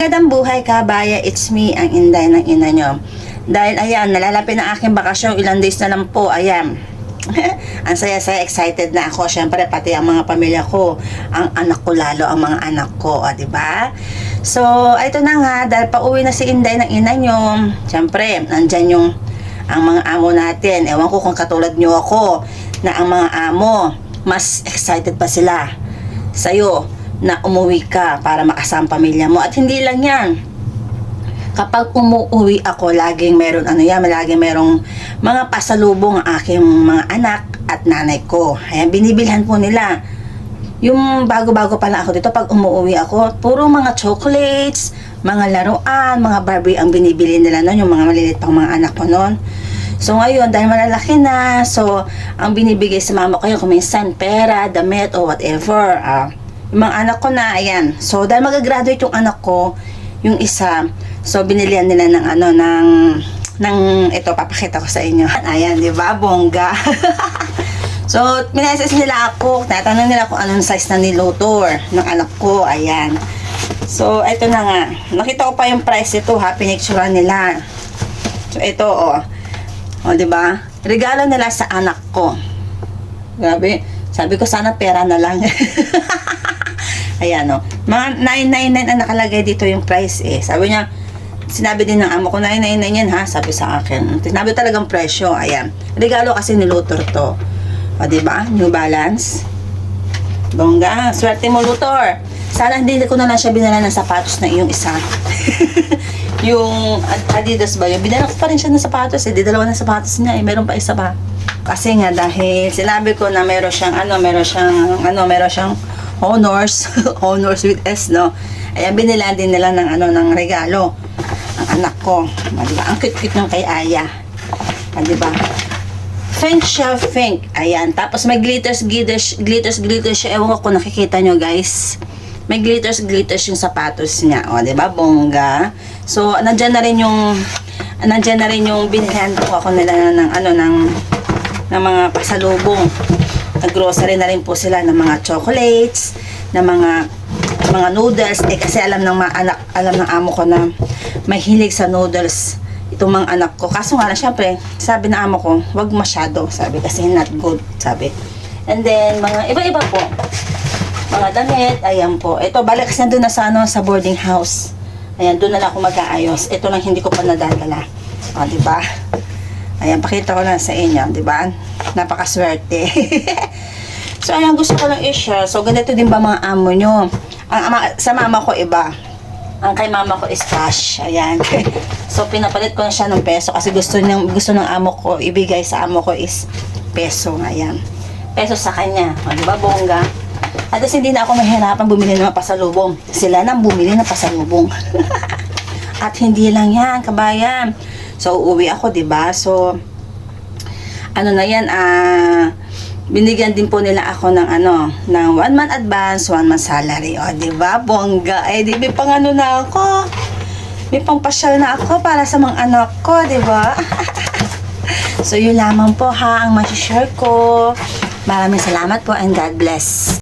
Magandang buhay ka, baya. It's me, ang inday ng ina nyo. Dahil ayan, nalalapit na aking bakasyon, ilang days na lang po, ayan. ang saya-saya, excited na ako. Siyempre, pati ang mga pamilya ko, ang anak ko lalo, ang mga anak ko, o, di ba? So, ito na nga, dahil pauwi na si Inday ng ina nyo, siyempre, nandyan yung ang mga amo natin. Ewan ko kung katulad nyo ako, na ang mga amo, mas excited pa sila sa'yo na umuwi ka para makasama pamilya mo. At hindi lang yan. Kapag umuwi ako, laging meron, ano yan, laging merong mga pasalubong ang aking mga anak at nanay ko. Ayan, binibilhan po nila. Yung bago-bago pa lang ako dito, pag umuwi ako, puro mga chocolates, mga laruan, mga Barbie ang binibili nila noon, yung mga maliliit pang mga anak ko noon. So ngayon, dahil malalaki na, so ang binibigay sa mama ko yung kuminsan pera, damit, o whatever. Ah, yung mga anak ko na, ayan. So dahil mag-graduate yung anak ko, yung isa, so binilihan nila ng ano, ng, ng, ito, papakita ko sa inyo. Ayan, di ba? Bongga. so, minassage nila ako, tatanong nila kung anong size na niluto ng anak ko, ayan. So, ito na nga. Nakita ko pa yung price ito, ha, pinicture nila. So, ito, oh. O, di ba? Regalo nila sa anak ko. Grabe. Sabi ko, sana pera na lang. Ayan, o. Mga 999 ang nakalagay dito yung price, eh. Sabi niya, sinabi din ng amo ko, 999 yan, ha? Sabi sa akin. Sinabi talagang presyo. Ayan. Regalo kasi ni Luthor to. O, di ba? New Balance. Bongga. Swerte mo, Luthor. Sana hindi ko na lang siya binala ng sapatos na yung isa. yung Ad- Adidas ba yun? Binala ko pa rin siya ng sapatos eh. Di dalawa ng sapatos niya eh. Meron pa isa ba? Kasi nga dahil sinabi ko na meron siyang ano, meron siyang ano, meron siyang honors, honors with S, no? Ayan, binilan din nila ng ano, ng regalo. Ang anak ko. Ah, Diba? Ang cute-cute ng kay Aya. Ah, diba? Feng siya, Feng. Ayan. Tapos may glitters, glitters, glitters, glitters siya. Ewan ko kung nakikita nyo, guys. May glitters, glitters yung sapatos niya. O, di ba? Bongga. So, nandyan na rin yung, nandyan na rin yung binilihan ko ako nila ng, ano, ng, ng mga pasalubong. Nag-grocery na rin po sila ng mga chocolates, ng mga mga noodles. Eh, kasi alam ng mga anak, alam ng amo ko na may hilig sa noodles itong mga anak ko. Kaso nga lang, syempre, sabi na amo ko, wag masyado. Sabi kasi not good, sabi. And then, mga iba-iba po. Mga damit, ayan po. Ito, balik kasi nandun na sa, ano, sa boarding house. Ayan, doon na lang ako mag-aayos. Ito lang hindi ko pa nadadala. O, di ba? Ayan, pakita ko lang sa inyo, di ba? Napakaswerte. so, ayan, gusto ko lang i-share. So, ganito din ba mga amo nyo? Ang ama, sa mama ko iba. Ang kay mama ko is cash. Ayan. so, pinapalit ko na siya ng peso kasi gusto, ng, gusto ng amo ko, ibigay sa amo ko is peso. Ayan. Peso sa kanya. O, di ba, bongga? At least hindi na ako mahirapan bumili ng pasalubong. Sila nang bumili ng pasalubong. At hindi lang yan, kabayan. So, uuwi ako, ba? So, ano na yan, ah, binigyan din po nila ako ng ano, ng one month advance, one month salary. O, di ba? Bongga. Eh, di, may pang ano na ako. May pang pasyal na ako para sa mga anak ko, di ba? so, yun lamang po ha, ang masishare ko. Maraming salamat po and God bless.